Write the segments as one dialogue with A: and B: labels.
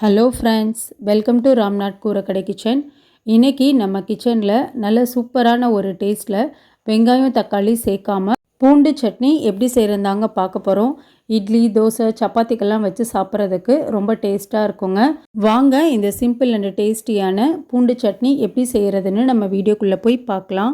A: Hello friends welcome to Ramnath Koorakadai kitchen இன்றைக்கி நம்ம கிச்சனில் நல்ல சூப்பரான ஒரு டேஸ்ட்டில் வெங்காயம் தக்காளி சேர்க்காமல் பூண்டு சட்னி எப்படி செய்கிறந்தாங்க பார்க்க போகிறோம் இட்லி தோசை சப்பாத்திக்கெல்லாம் வச்சு சாப்பிட்றதுக்கு ரொம்ப டேஸ்ட்டாக இருக்குங்க. வாங்க இந்த சிம்பிள் அண்ட் டேஸ்டியான பூண்டு சட்னி எப்படி செய்கிறதுன்னு நம்ம வீடியோக்குள்ளே போய் பார்க்கலாம்.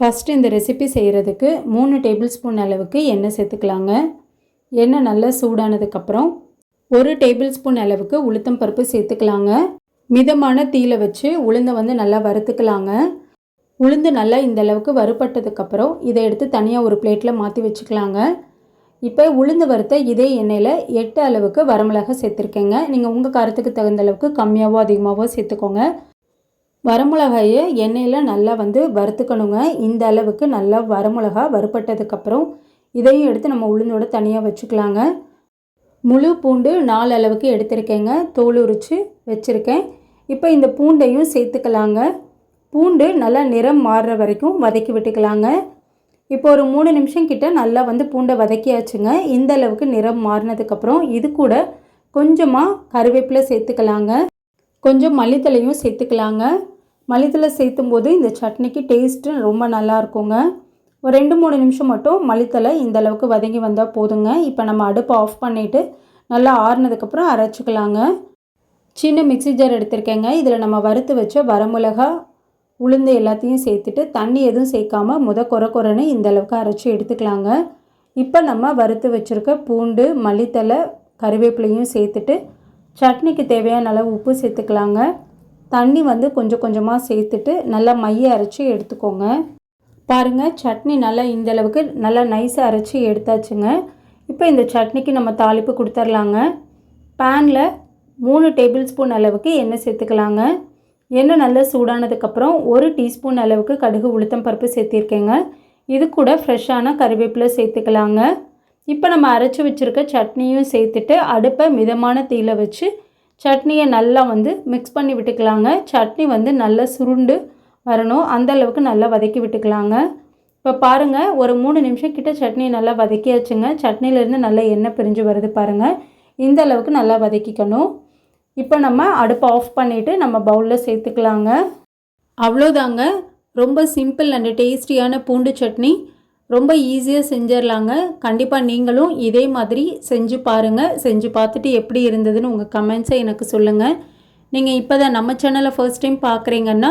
A: ஃபஸ்ட்டு இந்த ரெசிபி செய்கிறதுக்கு மூணு டேபிள் ஸ்பூன் அளவுக்கு எண்ணெய் சேர்த்துக்கலாங்க. எண்ணெய் நல்லா சூடானதுக்கப்புறம் ஒரு டேபிள் ஸ்பூன் அளவுக்கு உளுத்தம் பருப்பு சேர்த்துக்கலாங்க. மிதமான தீயில வச்சு உளுந்தை வந்து நல்லா வறுத்துக்கலாங்க. உளுந்து நல்லா இந்த அளவுக்கு வறுபட்டதுக்கப்புறம் இதை எடுத்து தனியாக ஒரு பிளேட்டில் மாற்றி வச்சுக்கலாங்க. இப்போ உளுந்து வறுத்த இதே எண்ணெயில் எட்டு அளவுக்கு வரமிளகா சேர்த்துருக்கேங்க. நீங்கள் உங்கள் காரத்துக்கு தகுந்த அளவுக்கு கம்மியாகவோ அதிகமாகவோ சேர்த்துக்கோங்க. வரமிளகாயை எண்ணெயில் நல்லா வந்து வறுத்துக்கணுங்க. இந்த அளவுக்கு நல்லா வரமிளகா வறுபட்டதுக்கப்புறம் இதையும் எடுத்து நம்ம உளுந்தோட தனியாக வச்சுக்கலாங்க. முழு பூண்டு நாலு அளவுக்கு எடுத்திருக்கேங்க. தோல் உரித்து வச்சுருக்கேன். இப்போ இந்த பூண்டையும் சேர்த்துக்கலாங்க. பூண்டு நல்லா நிறம் மாறுற வரைக்கும் வதக்கி விட்டுக்கலாங்க. இப்போ ஒரு மூணு நிமிஷம் கிட்ட நல்லா வந்து பூண்டை வதக்கியாச்சுங்க. இந்த அளவுக்கு நிறம் மாறினதுக்கப்புறம் இது கூட கொஞ்சமாக கருவேப்பிலை சேர்த்துக்கலாங்க. கொஞ்சம் மல்லித்தலையும் சேர்த்துக்கலாங்க. மல்லித்தலை சேர்த்தும் போது இந்த சட்னிக்கு டேஸ்ட்டு ரொம்ப நல்லா இருக்குங்க. ஒரு ரெண்டு மூணு நிமிஷம் மட்டும் மளித்தலை இந்த அளவுக்கு வதங்கி வந்தால் போதுங்க. இப்போ நம்ம அடுப்பை ஆஃப் பண்ணிவிட்டு நல்லா ஆறுனதுக்கப்புறம் அரைச்சிக்கலாங்க. சின்ன மிக்சி ஜார் எடுத்திருக்கேங்க. இதில் நம்ம வறுத்து வச்ச வரமிளகா உளுந்து எல்லாத்தையும் சேர்த்துட்டு தண்ணி எதுவும் சேர்க்காம முத குறை குறைன்னு இந்த அளவுக்கு அரைச்சி எடுத்துக்கலாங்க. இப்போ நம்ம வறுத்து வச்சுருக்க பூண்டு மல்லித்தலை கருவேப்பிலையும் சேர்த்துட்டு சட்னிக்கு தேவையான அளவு உப்பு சேர்த்துக்கலாங்க. தண்ணி வந்து கொஞ்சம் கொஞ்சமாக சேர்த்துட்டு நல்லா மைய அரைச்சி எடுத்துக்கோங்க. பாருங்கள் சட்னி நல்லா இந்த அளவுக்கு நல்லா நைஸாக அரைச்சி எடுத்தாச்சுங்க. இப்போ இந்த சட்னிக்கு நம்ம தாளிப்பு கொடுத்துர்லாங்க. பேனில் மூணு டேபிள் ஸ்பூன் அளவுக்கு எண்ணெய் சேர்த்துக்கலாங்க. எண்ணெய் நல்லா சூடானதுக்கப்புறம் ஒரு டீஸ்பூன் அளவுக்கு கடுகு உளுத்தம் பருப்பு சேர்த்திருக்கேங்க. இது கூட ஃப்ரெஷ்ஷான கறிவேப்பிலை சேர்த்துக்கலாங்க. இப்போ நம்ம அரைச்சி வச்சுருக்க சட்னியும் சேர்த்துட்டு அடுப்பை மிதமான தீயில் வச்சு சட்னியை நல்லா வந்து மிக்ஸ் பண்ணி விட்டுக்கலாங்க. சட்னி வந்து நல்லா சுருண்டு வரணும். அந்த அளவுக்கு நல்லா வதக்கி விட்டுக்கலாங்க. இப்போ பாருங்கள் ஒரு மூணு நிமிஷம் கிட்ட சட்னி நல்லா வதக்கியாச்சுங்க. சட்னிலேருந்து நல்லா எண்ணெய் பிரிஞ்சு வருது பாருங்கள் இந்த அளவுக்கு நல்லா வதக்கிக்கணும். இப்போ நம்ம அடுப்பை ஆஃப் பண்ணிவிட்டு நம்ம பவுலில் சேர்த்துக்கலாங்க. அவ்வளோதாங்க. ரொம்ப சிம்பிள் அண்ட் டேஸ்டியான பூண்டு சட்னி. ரொம்ப ஈஸியாக செஞ்சிடலாங்க கண்டிப்பாக நீங்களும் இதே மாதிரி செஞ்சு பாருங்கள் செஞ்சு பார்த்துட்டு எப்படி இருந்ததுன்னு உங்கள் கமெண்ட்ஸை எனக்கு சொல்லுங்கள் நீங்கள் இப்போ தான் நம்ம சேனலை ஃபர்ஸ்ட் டைம் பார்க்குறீங்கன்னா